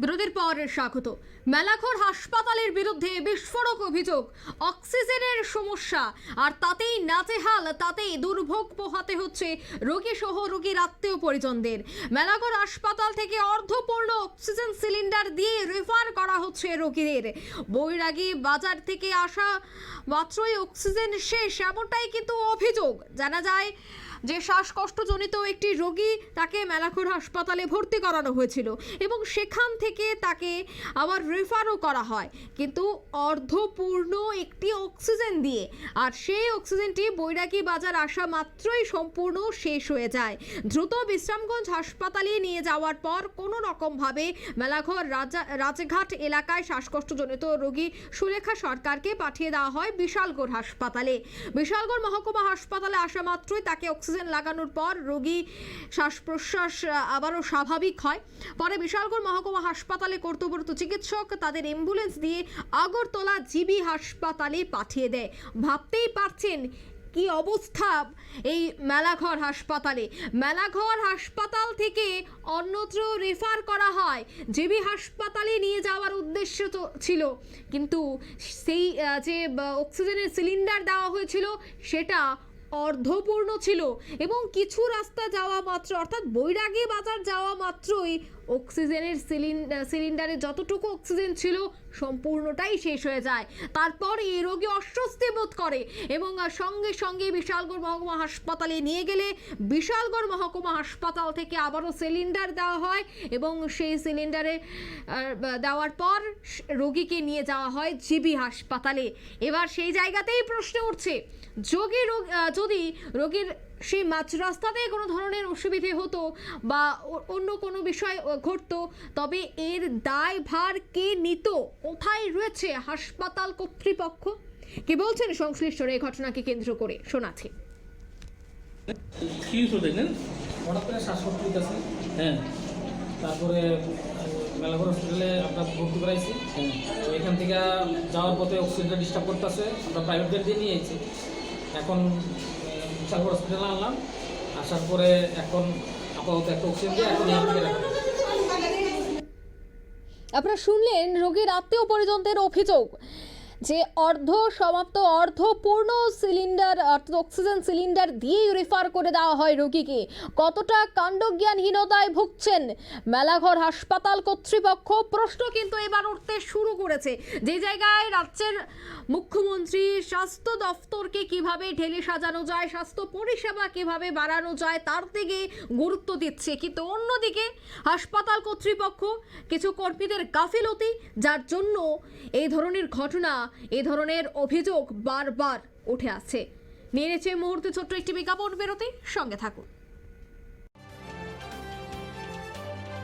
বিরোধীর পর স্বাগত। মেলাঘর হাসপাতালের বিরুদ্ধে বিস্ফোরক অভিযোগ, অক্সিজেনের সমস্যা, আর তাতেই নাচেহাল তাতেই দুর্ভোগ পোহাতে হচ্ছে রোগী সহ রোগীর আত্মীয় পরিজনদের মেলাঘর হাসপাতাল থেকে অর্ধপূর্ণ অক্সিজেন সিলিন্ডার দিয়ে রেফার করা হচ্ছে রোগীদের। বৈরাগী বাজার থেকে আসা মাত্রই অক্সিজেন শেষ, এমনটাই কিন্তু অভিযোগ। জানা যায় যে শ্বাসকষ্টজনিত একটি রোগী তাকে মেলাখোর হাসপাতালে ভর্তি করানো হয়েছিল এবং সেখান থেকে তাকে আবার রেফারও করা হয়। কিন্তু অর্ধপূর্ণ একটি অক্সিজেন দিয়ে, আর সেই অক্সিজেনটি বৈরাগী বাজার আসা মাত্রই সম্পূর্ণ শেষ হয়ে যায়। দ্রুত বিশ্রামগঞ্জ হাসপাতালে নিয়ে যাওয়ার পর কোনো রকমভাবে মেলাঘর, রাজা, রাজঘাট এলাকায় শ্বাসকষ্টজনিত রোগী সুলেখা সরকারকে পাঠিয়ে দেওয়া হয় বিশালগড় হাসপাতালে। বিশালগড় মহকুমা হাসপাতালে আসা মাত্রই তাকে অক্সিজেন লাগানোর পর রোগী শ্বাস প্রশ্বাস আবারও স্বাভাবিক হয়। পরে বিশালগড় মহকুমা হাসপাতালে কর্তব্যরত চিকিৎসক তাদের অ্যাম্বুলেন্স দিয়ে আগরতলা জিবি হাসপাতালে পাঠিয়ে দেয়। ভাবতেই পারছেন কি অবস্থা এই মেলাঘর হাসপাতালে। মেলাঘর হাসপাতাল থেকে অন্যত্র রেফার করা হয়। জেবি হাসপাতালে নিয়ে যাওয়ার উদ্দেশ্য তো ছিল, কিন্তু সেই যে অক্সিজেনের সিলিন্ডার দেওয়া হয়েছিল, সেটা অর্ধপূর্ণ ছিল এবং কিছু রাস্তা যাওয়া মাত্র, অর্থাৎ বৈরাগী বাজার যাওয়া মাত্রই অক্সিজেনের সিলিন্ডার সিলিন্ডারে যতটুকু অক্সিজেন ছিল সম্পূর্ণটাই শেষ হয়ে যায়। তারপর এই রোগী অস্বস্তি বোধ করে এবং সঙ্গে সঙ্গে বিশালগড় মহকুমা হাসপাতালে নিয়ে গেলে বিশালগড় মহকুমা হাসপাতাল থেকে আবারও সিলিন্ডার দেওয়া হয় এবং সেই সিলিন্ডারে দেওয়ার পর রোগীকে নিয়ে যাওয়া হয় জিবি হাসপাতালে। এবার সেই জায়গাতেই প্রশ্ন উঠছে, যোগী রোগ যদি রোগীর সেই মাছ রাস্তাতে কোনো ধরনের অসুবিধে হতো বা অন্য কোনো বিষয় ঘটতো তবে এর দায় ভার কে নিত? কোথায় রয়েছে হাসপাতাল কর্তৃপক্ষ? কি বলছেন সংশ্লিষ্টরা এই ঘটনাকে কেন্দ্র করে? শোনাচ্ছি। কি হতো দেখলেন? হঠাৎ করে শ্বাসকষ্ট দিতেছে হ্যাঁ। তারপরে মেলাঘর হসপিটালে আমরা ভর্তি করাইছি। হ্যাঁ। এখান থেকে যাওয়ার পথে অক্সিজেনটা ডিস্টার্ব করতেছে। আমরা প্রাইভেট দিয়ে নিয়ে এসেছি এখন বিশালগড় হসপিটালে আনলাম আসার পরে এখন আপাতত একটা অক্সিজেন দিয়ে এখন। আপনারা শুনলেন রোগীর আত্মীয় পরিজনদের অভিযোগ যে অর্ধ সমাপ্ত, অর্ধপূর্ণ সিলিন্ডার অর্থাৎ অক্সিজেন সিলিন্ডার দিয়েই রেফার করে দেওয়া হয় রোগীকে। কতটা কাণ্ডজ্ঞানহীনতায় ভুগছেন মেলাঘর হাসপাতাল কর্তৃপক্ষ? প্রশ্ন কিন্তু এবার উঠতে শুরু করেছে। যে জায়গায় রাজ্যের মুখ্যমন্ত্রী স্বাস্থ্য দফতরকে কীভাবে ঢেলে সাজানো যায়, স্বাস্থ্য পরিষেবা কীভাবে বাড়ানো যায়, তার দিকে গুরুত্ব দিচ্ছে। কিন্তু অন্যদিকে হাসপাতাল কর্তৃপক্ষ কিছু কর্মীদের গাফিলতি, যার জন্য এই ধরনের ঘটনা এই ধরনের অভিযোগ বারবার উঠে আসছে। নিয়ে নিচ্ছে মুহূর্তে ছোট্ট একটি বিজ্ঞাপন, বেরোতে, সঙ্গে থাকুন।